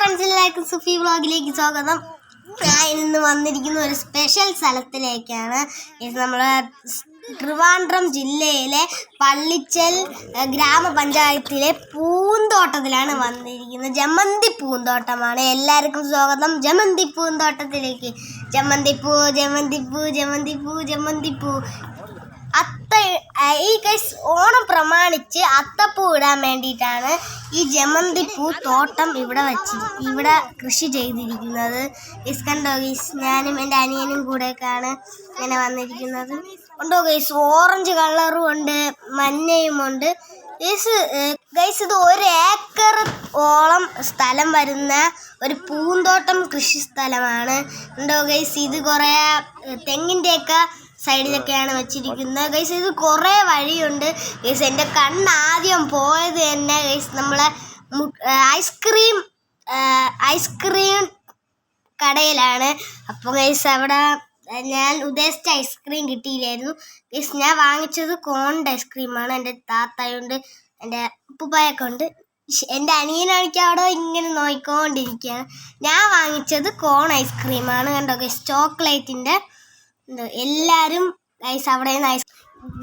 Friends എല്ലാവർക്കും സുഫി വ്ളോഗിലേക്ക് സ്വാഗതം. ഞാൻ ഇന്ന് വന്നിരിക്കുന്ന ഒരു സ്പെഷ്യൽ സ്ഥലത്തിലേക്കാണ്. ഇത് നമ്മുടെ ട്രിവാൻഡ്രം ജില്ലയിലെ പള്ളിച്ചൽ ഗ്രാമപഞ്ചായത്തിലെ പൂന്തോട്ടത്തിലാണ് വന്നിരിക്കുന്നത്. ജമന്തി പൂന്തോട്ടമാണ്. എല്ലാവർക്കും സ്വാഗതം. ജമന്തി പൂന്തോട്ടത്തിലേക്ക്. ജമന്തിപ്പൂ ജമന്തിപ്പൂ ജമന്തിപ്പൂ ജമന്തിപ്പൂ അത്ത ഈ കൈസ് ഓണം പ്രമാണിച്ച് അത്തപ്പൂ ഇടാൻ വേണ്ടിയിട്ടാണ് ഈ ജമന്തി പൂ തോട്ടം ഇവിടെ വെച്ച് ഇവിടെ കൃഷി ചെയ്തിരിക്കുന്നത്. ഗൈസ് കണ്ടോ ഗൈസ് ഞാനും എന്റെ അനിയനും കൂടെയൊക്കെയാണ് ഇങ്ങനെ വന്നിരിക്കുന്നത്. ഉണ്ടോ ഗൈസ് ഓറഞ്ച് കളറും ഉണ്ട് മഞ്ഞയും ഉണ്ട്. ഗൈസ് ഗൈസ് ഇത് ഒരു ഏക്കർ ഓളം സ്ഥലം വരുന്ന ഒരു പൂന്തോട്ടം കൃഷി സ്ഥലമാണ്. ഉണ്ടോ ഗൈസ് ഇത് കുറേ തെങ്ങിന്റെയൊക്കെ സൈഡിലൊക്കെയാണ് വെച്ചിരിക്കുന്നത്. ഗൈസ് ഇത് കുറേ വഴിയുണ്ട്. ഗൈസ് എന്റെ കണ്ണ് ആദ്യം പോയത് തന്നെ ഗൈസ് നമ്മളെ ഐസ്ക്രീം ഐസ്ക്രീം കടയിലാണ്. അപ്പോൾ ഗൈസ് അവിടെ ഞാൻ ഉദ്ദേശിച്ച ഐസ്ക്രീം കിട്ടിയില്ലായിരുന്നു. ഗൈസ് ഞാൻ വാങ്ങിച്ചത് കോണിന്റെ ഐസ്ക്രീമാണ് എന്റെ താത്തയുണ്ട് എന്റെ ഉപ്പുപ്പായൊക്കെ ഉണ്ട്. എന്റെ അനിയനാണെങ്കിൽ അവിടെ ഇങ്ങനെ നോക്കിക്കൊണ്ടിരിക്കുകയാണ് ഞാൻ വാങ്ങിച്ചത് കോൺ ഐസ്ക്രീമാണ് കണ്ടോ ഗൈസ് ചോക്ലേറ്റിന്റെ ഉണ്ട്. എല്ലാവരും ഗൈസ് അവിടെ നിന്ന്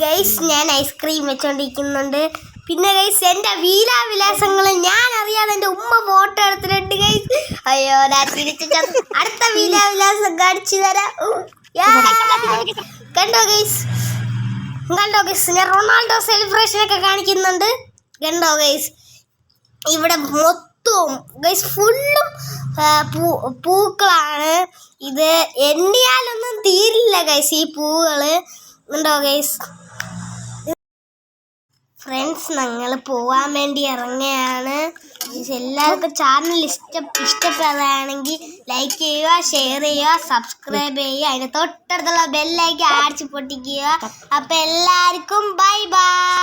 ഗൈസ് ഞാൻ ഐസ്ക്രീം വെച്ചോണ്ടിരിക്കുന്നുണ്ട്. പിന്നെ ഗൈസ് എന്റെ വീലാവിലാസങ്ങൾ ഞാൻ അറിയാതെ എന്റെ ഉമ്മ ഫോട്ടോ എടുത്തിട്ടുണ്ട് ഗൈസ് അയ്യോ ഞാൻ തിരിച്ചു വിലാസം അടുത്ത കാണിച്ചു തരാം. കണ്ടോ ഗൈസ് കണ്ടോ ഗൈസ് ഞാൻ റൊണാൾഡോ സെലിബ്രേഷൻ ഒക്കെ കാണിക്കുന്നുണ്ട്. കണ്ടോ ഗൈസ് ഇവിടെ മൊത്തവും ഗൈസ് ഫുള്ളും പൂക്കളാണ്. ഇത് എണ്ണിയാലൊന്നും ഗൈസ് ഈ പൂവുകൾ ഉണ്ടോ ഗൈസ് ഫ്രണ്ട്സ് ഞങ്ങൾ പോവാൻ വേണ്ടി ഇറങ്ങുകയാണ്. എല്ലാവർക്കും ചാനൽ ഇഷ്ട ഇഷ്ടപ്പെടുകയാണെങ്കിൽ ലൈക്ക് ചെയ്യുക ഷെയർ ചെയ്യുക സബ്സ്ക്രൈബ് ചെയ്യുക. അതിന് തൊട്ടടുത്തുള്ള ബെല്ലൈക്ക് അടിച്ച് പൊട്ടിക്കുക. അപ്പം എല്ലാവർക്കും ബൈ ബൈ